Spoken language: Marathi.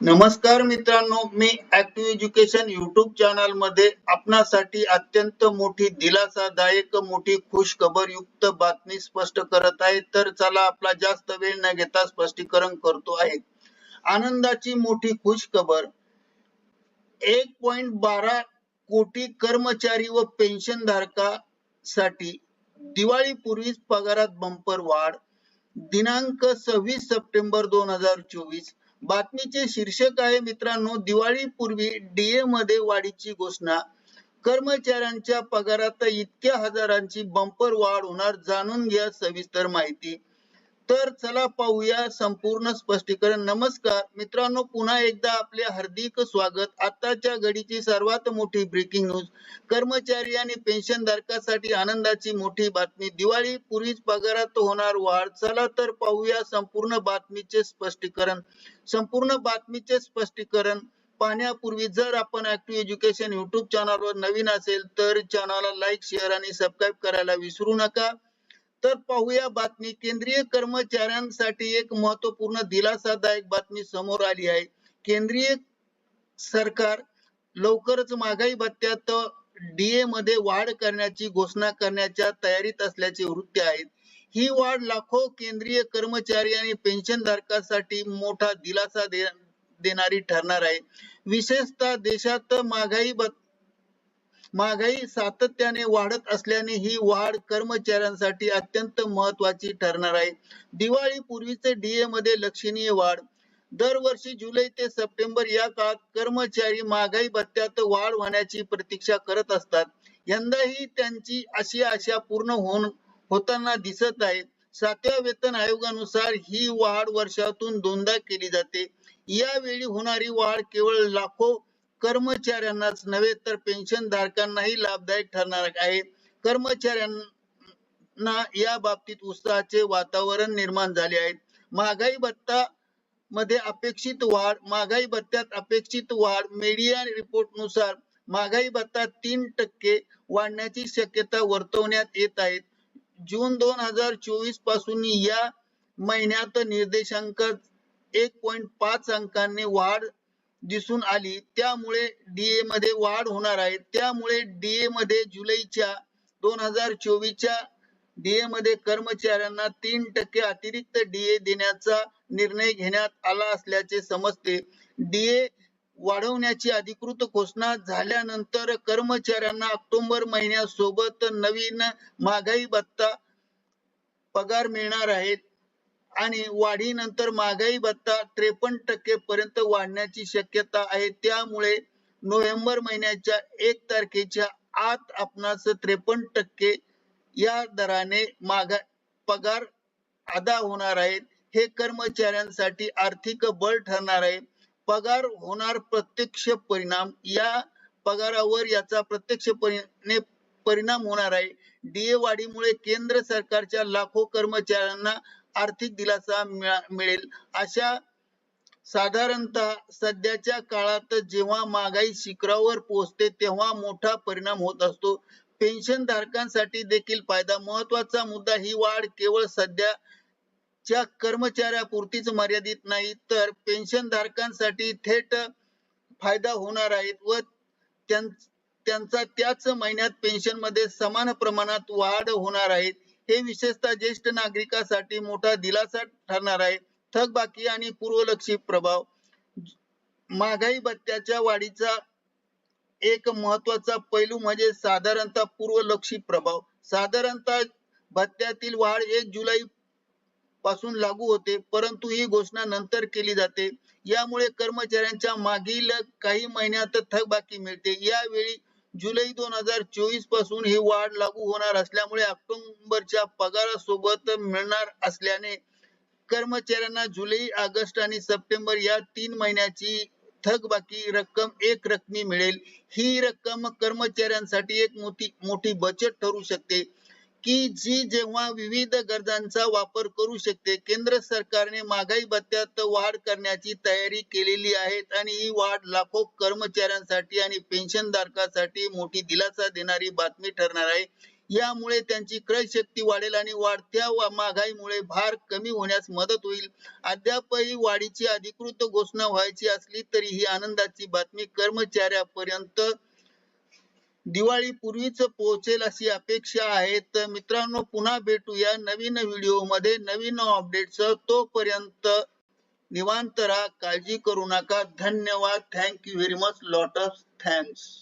नमस्कार मित्रांनो मी ऍक्टिव्ह एज्युकेशन युट्यूब चॅनलमध्ये आपणासाठी अत्यंत मोठी दिलासादायक मोठी खुश खबर युक्त बातमी स्पष्ट करत आहे. तर चला आपला जास्त वेळ न घेता स्पष्टीकरण करतो आहे. आनंदाची मोठी खुश खबर एक पॉइंट बारा कोटी कर्मचारी व पेन्शन धारकासाठी दिवाळीपूर्वीच पगारात बंपर वाढ. दिनांक सव्वीस सप्टेंबर दोन हजार चोवीस बातमीचे शीर्षक आहे मित्रांनो दिवाळीपूर्वी डीए मध्ये वाढीची घोषणा. कर्मचाऱ्यांच्या पगारात इतक्या हजारांची बंपर वाढ होणार जाणून घ्या सविस्तर माहिती. तर चला पाहूया संपूर्ण स्पष्टीकरण. नमस्कार मित्रांनो पुन्हा एकदा आपले हार्दिक स्वागत. आताच्या घडीची सर्वात मोठी ब्रेकिंग न्यूज कर्मचारी आणि पेन्शन धारकासाठी आनंदाची मोठी बातमी. दिवाळी पूर्वीच पगारात होणार वाढ. चला तर पाहूया संपूर्ण बातमीचे स्पष्टीकरण. संपूर्ण बातमीचे स्पष्टीकरण पाहण्यापूर्वी जर आपण ऍक्टिव्ह एज्युकेशन युट्यूब चॅनलवर नवीन असेल तर चॅनलला लाईक शेअर आणि सबस्क्राईब करायला विसरू नका. तर पाहूया बातमी. केंद्रीय कर्मचाऱ्यांसाठी एक महत्त्वपूर्ण दिलासादायक बातमी समोर आली आहे. केंद्रीय सरकार लवकरच महागाई भत्त्यात डीए मध्ये वाढ करण्याची घोषणा करण्याच्या तयारीत असल्याचे वृत्त आहेत ही वाढ लाखो केंद्रीय कर्मचारी आणि पेन्शन धारकांसाठी मोठा दिलासा दे देणारी ठरणार आहे. विशेषतः देशात महागाई महागाई सातत्याने वाढत असल्याने ही वाढ कर्मचाऱ्यांसाठी अत्यंत महत्वाची ठरणार आहे. दिवाळी पूर्वीचे डीए मध्ये लक्षणीय वाढ. दरवर्षी जुलै ते सप्टेंबर या काळात कर्मचारी महागाई भत्त्यात वाढ होण्याची प्रतीक्षा करत असतात. यंदाही त्यांची अशी आशा पूर्ण होऊन होताना दिसत आहे सातव्या वेतन आयोगानुसार ही वाढ वर्षातून दोनदा केली जाते. यावेळी होणारी वाढ केवळ लाखो कर्मचाऱ्यांनाच नव्हे तर पेन्शन धारकांनाही लाभदायक ठरणार आहे. कर्मचाऱ्यांना या बाबतीत उत्साहाचे वातावरण निर्माण झाले आहे. महागाई भत्ता मध्ये अपेक्षित वाढ महागाई भत्त्यात अपेक्षित वाढ मीडिया रिपोर्टनुसार महागाई भत्ता तीन टक्के वाढण्याची शक्यता वर्तवण्यात येत आहे. जून दोन हजार चोवीसपासून या महिन्यात निर्देशांक एक पॉइंट पाच अंकांनी वाढ दिसून आली. त्यामुळे डीए मध्ये वाढ होणार आहे. त्यामुळे डीए मध्ये जुलैच्या दोन हजार चोवीसच्या डीए मध्ये कर्मचाऱ्यांना तीन टक्के अतिरिक्त डीए देण्याचा निर्णय घेण्यात आला असल्याचे समजते. डीए वाढवण्याची अधिकृत घोषणा झाल्यानंतर कर्मचाऱ्यांना ऑक्टोबर महिन्यासोबत नवीन महागाई भत्ता पगार मिळणार आहेत आणि वाढीनंतर महागाई भत्ता त्रेपन्न टक्के पर्यंत वाढण्याची शक्यता आहे. त्यामुळे नोव्हेंबर महिन्याच्या एक तारखेच्या आत आपणास त्रेपन्न टक्के या दराने मागा पगार अदा होणार आहेत हे कर्मचाऱ्यांसाठी आर्थिक बळ ठरणार आहे. पगार होणार प्रत्यक्ष परिणाम. या पगारावर याचा प्रत्यक्षपणे परिणाम होणार आहे. डीए वाढीमुळे केंद्र सरकारच्या लाखो कर्मचाऱ्यांना आर्थिक दिलासा मिळेल. अशा साधारणतः सध्याच्या काळात जेव्हा महागाई शिखरावर पोहोचते तेव्हा मोठा परिणाम होत असतो. पेन्शन धारकांसाठी देखील फायदा महत्त्वाचा मुद्दा ही वाढ केवळ सध्या च्या कर्मचाऱ्यापुरतीच मर्यादित नाही तर पेन्शन धारकांसाठी थेट फायदा होणार आहे व त्यांचा त्याच महिन्यात पेन्शनमध्ये समान प्रमाणात वाढ होणार आहे. हे विशेषतः ज्येष्ठ नागरिकांसाठी मोठा दिलासा ठरणार आहे. थकबाकी आणि पूर्वलक्षी प्रभाव. महागाई भत्त्याच्या वाढीचा एक महत्त्वाचा पैलू म्हणजे साधारणतः पूर्वलक्षी प्रभाव. साधारणतः भत्त्यातील वाढ एक जुलै पासून लागू होते परंतु ही घोषणा नंतर केली जाते. यामुळे कर्मचाऱ्यांच्या मागील काही महिन्यात थकबाकी मिळते. यावेळी जुलै दोन हजार चोवीसपासून ही वाढ लागू होणार असल्यामुळे ऑक्टोबरच्या पगारासोबत मिळणार असल्याने कर्मचाऱ्यांना जुलै ऑगस्ट आणि सप्टेंबर या तीन महिन्याची थकबाकी रक्कम एक रकमी मिळेल. ही रक्कम कर्मचाऱ्यांसाठी एक मोठी मोठी बचत ठरू शकते. की जी जेव्हा विविध गरजांचा वापर करू शकते केंद्र सरकारने महागाई भत्त्यात वाढ करण्याची तयारी केलेली आहे आणि ही वाढ लाखो कर्मचाऱ्यांसाठी आणि पेन्शन धारकांसाठी मोठी दिलासा देणारी बातमी ठरणार आहे. यामुळे त्यांची क्रय शक्ती वाढेल आणि वाढत्या वा- महागाईमुळे भार कमी होण्यास मदत होईल. अद्यापही वाढीची अधिकृत घोषणा व्हायची असली तरी ही आनंदाची बातमी कर्मचाऱ्यापर्यंत दिवाळीपूर्वीच पोहोचेल अशी अपेक्षा आहे. तर मित्रांनो पुन्हा भेटूया नवीन व्हिडिओमध्ये. नवीन अपडेट तोपर्यंत निवांत राहा काळजी करू नका. धन्यवाद. Thank you very much lot of thanks